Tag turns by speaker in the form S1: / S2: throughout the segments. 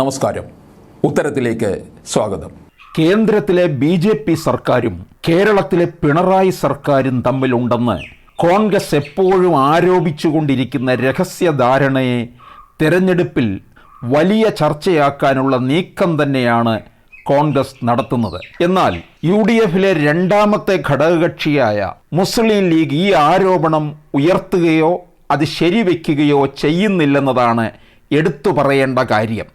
S1: നമസ്കാരം. ഉത്തരത്തിലേക്ക് സ്വാഗതം.
S2: കേന്ദ്രത്തിലെ ബി ജെ പി സർക്കാരും കേരളത്തിലെ പിണറായി സർക്കാരും തമ്മിലുണ്ടെന്ന് കോൺഗ്രസ് എപ്പോഴും ആരോപിച്ചുകൊണ്ടിരിക്കുന്ന രഹസ്യധാരണയെ തെരഞ്ഞെടുപ്പിൽ വലിയ ചർച്ചയാക്കാനുള്ള നീക്കം തന്നെയാണ് കോൺഗ്രസ് നടത്തുന്നത്. എന്നാൽ യു ഡി എഫിലെ രണ്ടാമത്തെ ഘടകകക്ഷിയായ മുസ്ലിം ലീഗ് ഈ ആരോപണം ഉയർത്തുകയോ അത് ശരിവെക്കുകയോ ചെയ്യുന്നില്ലെന്നതാണ് എടുത്തു പറയേണ്ട കാര്യം.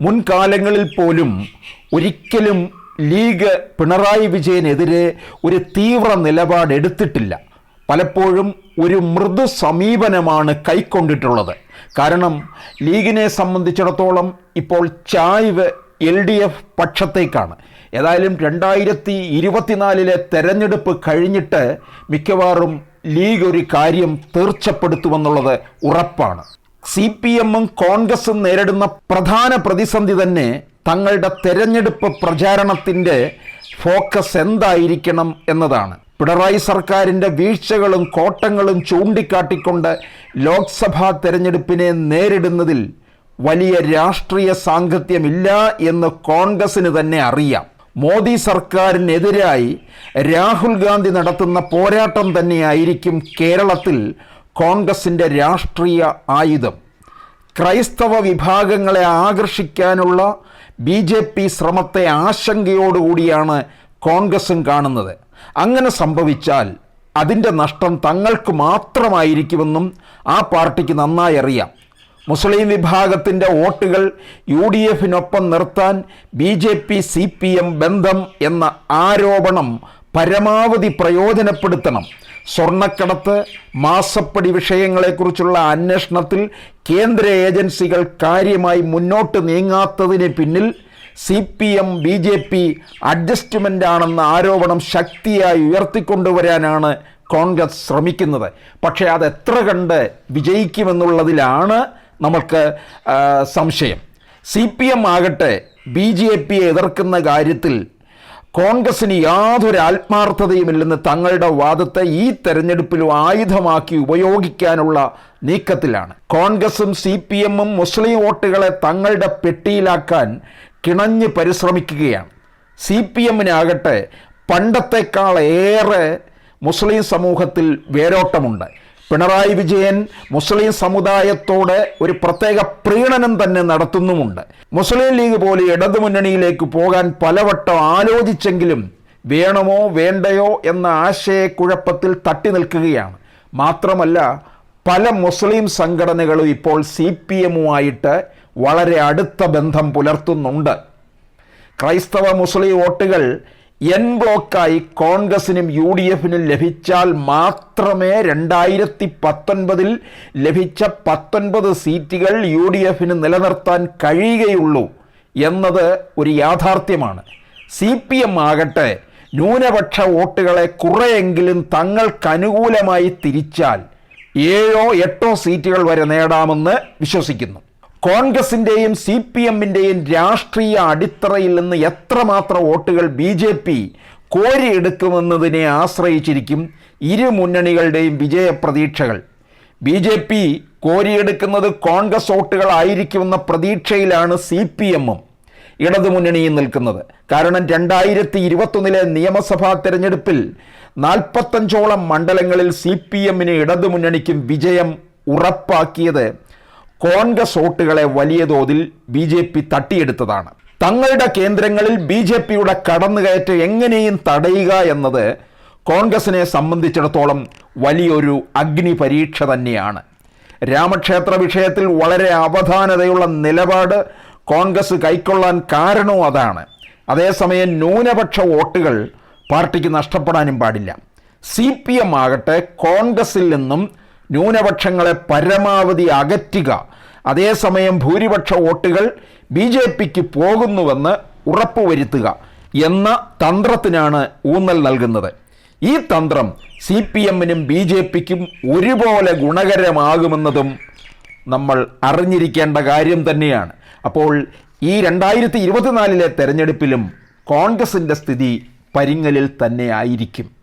S2: മുൻകാലങ്ങളിൽ പോലും ഒരിക്കലും ലീഗ് പിണറായി വിജയനെതിരെ ഒരു തീവ്ര നിലപാടെടുത്തിട്ടില്ല പലപ്പോഴും ഒരു മൃദു സമീപനമാണ് കൈക്കൊണ്ടിട്ടുള്ളത്. കാരണം ലീഗിനെ സംബന്ധിച്ചിടത്തോളം ഇപ്പോൾ ചായ്വ് എൽ ഡി എഫ് പക്ഷത്തേക്കാണ്. ഏതായാലും രണ്ടായിരത്തി ഇരുപത്തിനാലിലെ തെരഞ്ഞെടുപ്പ് കഴിഞ്ഞിട്ട് മിക്കവാറും ലീഗ് ഒരു കാര്യം തീർച്ചപ്പെടുത്തുമെന്നുള്ളത് ഉറപ്പാണ്. സി പി എമ്മും കോൺഗ്രസും നേരിടുന്ന പ്രധാന പ്രതിസന്ധി തന്നെ തങ്ങളുടെ തെരഞ്ഞെടുപ്പ് പ്രചാരണത്തിന്റെ ഫോക്കസ് എന്തായിരിക്കണം എന്നതാണ്. പിണറായി സർക്കാരിന്റെ വീഴ്ചകളും കോട്ടങ്ങളും ചൂണ്ടിക്കാട്ടിക്കൊണ്ട് ലോക്സഭാ തെരഞ്ഞെടുപ്പിനെ നേരിടുന്നതിൽ വലിയ രാഷ്ട്രീയ സാങ്കത്യമില്ല എന്ന് കോൺഗ്രസിന് തന്നെ അറിയാം. മോദി സർക്കാരിനെതിരായി രാഹുൽ ഗാന്ധി നടത്തുന്ന പോരാട്ടം തന്നെയായിരിക്കും കേരളത്തിൽ കോൺഗ്രസിന്റെ രാഷ്ട്രീയ ആയുധം. ക്രൈസ്തവ വിഭാഗങ്ങളെ ആകർഷിക്കാനുള്ള ബി ജെ പി ശ്രമത്തെ ആശങ്കയോടുകൂടിയാണ് കോൺഗ്രസും കാണുന്നത്. അങ്ങനെ സംഭവിച്ചാൽ അതിന്റെ നഷ്ടം തങ്ങൾക്ക് മാത്രമായിരിക്കുമെന്നും ആ പാർട്ടിക്ക് നന്നായി അറിയാം. മുസ്ലിം വിഭാഗത്തിന്റെ വോട്ടുകൾ യു ഡി എഫിനൊപ്പം നിർത്താൻ B J P C P M ബന്ധം എന്ന ആരോപണം പരമാവധി പ്രയോജനപ്പെടുത്തണം. സ്വർണക്കടത്ത് മാസപ്പടി വിഷയങ്ങളെക്കുറിച്ചുള്ള അന്വേഷണത്തിൽ കേന്ദ്ര ഏജൻസികൾ കാര്യമായി മുന്നോട്ട് നീങ്ങാത്തതിന് പിന്നിൽ C P M B J P adjustment ആണെന്ന ആരോപണം ശക്തിയായി ഉയർത്തിക്കൊണ്ടുവരാനാണ് കോൺഗ്രസ് ശ്രമിക്കുന്നത്. പക്ഷേ അത് എത്ര കണ്ട് വിജയിക്കുമെന്നുള്ളതിലാണ് നമുക്ക് സംശയം. സി പി എം ആകട്ടെ ബി ജെ പിയെ എതിർക്കുന്ന കാര്യത്തിൽ കോൺഗ്രസിന് യാതൊരു ആത്മാർത്ഥതയുമില്ലെന്ന് തങ്ങളുടെ വാദത്തെ ഈ തെരഞ്ഞെടുപ്പിലും ആയുധമാക്കി ഉപയോഗിക്കാനുള്ള നീക്കത്തിലാണ്. കോൺഗ്രസും സി പി എമ്മും മുസ്ലിം വോട്ടുകളെ തങ്ങളുടെ പെട്ടിയിലാക്കാൻ കിണഞ്ഞ് പരിശ്രമിക്കുകയാണ്. സി പി എമ്മിനാകട്ടെ പണ്ടത്തെക്കാളേറെ മുസ്ലിം സമൂഹത്തിൽ വേരോട്ടമുണ്ട്. പിണറായി വിജയൻ മുസ്ലിം സമുദായത്തോട് ഒരു പ്രത്യേക പ്രീണനം തന്നെ നടത്തുന്നുമുണ്ട്. മുസ്ലിം ലീഗ് പോലെ ഇടതുമുന്നണിയിലേക്ക് പോകാൻ പലവട്ടം ആലോചിച്ചെങ്കിലും വേണമോ വേണ്ടയോ എന്ന ആശയക്കുഴപ്പത്തിൽ തട്ടി നിൽക്കുകയാണ്. മാത്രമല്ല പല മുസ്ലിം സംഘടനകളും ഇപ്പോൾ സി പി എമ്മുമായിട്ട് വളരെ അടുത്ത ബന്ധം പുലർത്തുന്നുണ്ട്. ക്രൈസ്തവ മുസ്ലിം വോട്ടുകൾ എൻ ബ്ലോക്കായി കോൺഗ്രസിനും യു ഡി എഫിനും ലഭിച്ചാൽ മാത്രമേ രണ്ടായിരത്തി പത്തൊൻപതിൽ ലഭിച്ച പത്തൊൻപത് സീറ്റുകൾ യു ഡി എഫിന് നിലനിർത്താൻ കഴിയുകയുള്ളൂ എന്നത് ഒരു യാഥാർത്ഥ്യമാണ്. സി പി എം ആകട്ടെ ന്യൂനപക്ഷ വോട്ടുകളെ കുറെയെങ്കിലും തങ്ങൾക്ക് അനുകൂലമായി തിരിച്ചാൽ ഏഴോ എട്ടോ സീറ്റുകൾ വരെ നേടാമെന്ന് വിശ്വസിക്കുന്നു. കോൺഗ്രസിന്റെയും സി പി എമ്മിന്റെയും രാഷ്ട്രീയ അടിത്തറയിൽ നിന്ന് എത്രമാത്രം വോട്ടുകൾ ബി ജെ പി കോരിയെടുക്കുമെന്നതിനെ ആശ്രയിച്ചിരിക്കും ഇരു മുന്നണികളുടെയും വിജയപ്രതീക്ഷകൾ. ബി ജെ പി കോരിയെടുക്കുന്നത് കോൺഗ്രസ് വോട്ടുകളായിരിക്കുമെന്ന പ്രതീക്ഷയിലാണ് സി പി എമ്മും ഇടതുമുന്നണിയും നിൽക്കുന്നത്. കാരണം രണ്ടായിരത്തി ഇരുപത്തൊന്നിലെ നിയമസഭാ തെരഞ്ഞെടുപ്പിൽ നാൽപ്പത്തഞ്ചോളം മണ്ഡലങ്ങളിൽ സി പി എമ്മിന് ഇടതുമുന്നണിക്കും വിജയം ഉറപ്പാക്കിയത് കോൺഗ്രസ് വോട്ടുകളെ വലിയ തോതിൽ ബി ജെ പി തട്ടിയെടുത്തതാണ്. തങ്ങളുടെ കേന്ദ്രങ്ങളിൽ ബി ജെ പിയുടെ കടന്നുകയറ്റം എങ്ങനെയും തടയുക എന്നത് കോൺഗ്രസിനെ സംബന്ധിച്ചിടത്തോളം വലിയൊരു അഗ്നി പരീക്ഷ തന്നെയാണ്. രാമക്ഷേത്ര വിഷയത്തിൽ വളരെ അവധാനതയുള്ള നിലപാട് കോൺഗ്രസ് കൈക്കൊള്ളാൻ കാരണവും അതാണ്. അതേസമയം ന്യൂനപക്ഷ വോട്ടുകൾ പാർട്ടിക്ക് നഷ്ടപ്പെടാനും പാടില്ല. സി പി എം ആകട്ടെ കോൺഗ്രസിൽ നിന്നും ന്യൂനപക്ഷങ്ങളെ പരമാവധി അകറ്റുക. അതേസമയം ഭൂരിപക്ഷ വോട്ടുകൾ ബി ജെ പിക്ക് പോകുന്നുവെന്ന് ഉറപ്പുവരുത്തുക എന്ന തന്ത്രത്തിനാണ് ഊന്നൽ നൽകുന്നത്. ഈ തന്ത്രം സി പി എമ്മിനും ബി ജെ പിക്കും ഒരുപോലെ ഗുണകരമാകുമെന്നതും നമ്മൾ അറിഞ്ഞിരിക്കേണ്ട കാര്യം തന്നെയാണ്. അപ്പോൾ ഈ രണ്ടായിരത്തി ഇരുപത്തിനാലിലെ തെരഞ്ഞെടുപ്പിലും കോൺഗ്രസിന്റെ സ്ഥിതി പരിങ്ങലിൽ തന്നെ ആയിരിക്കും.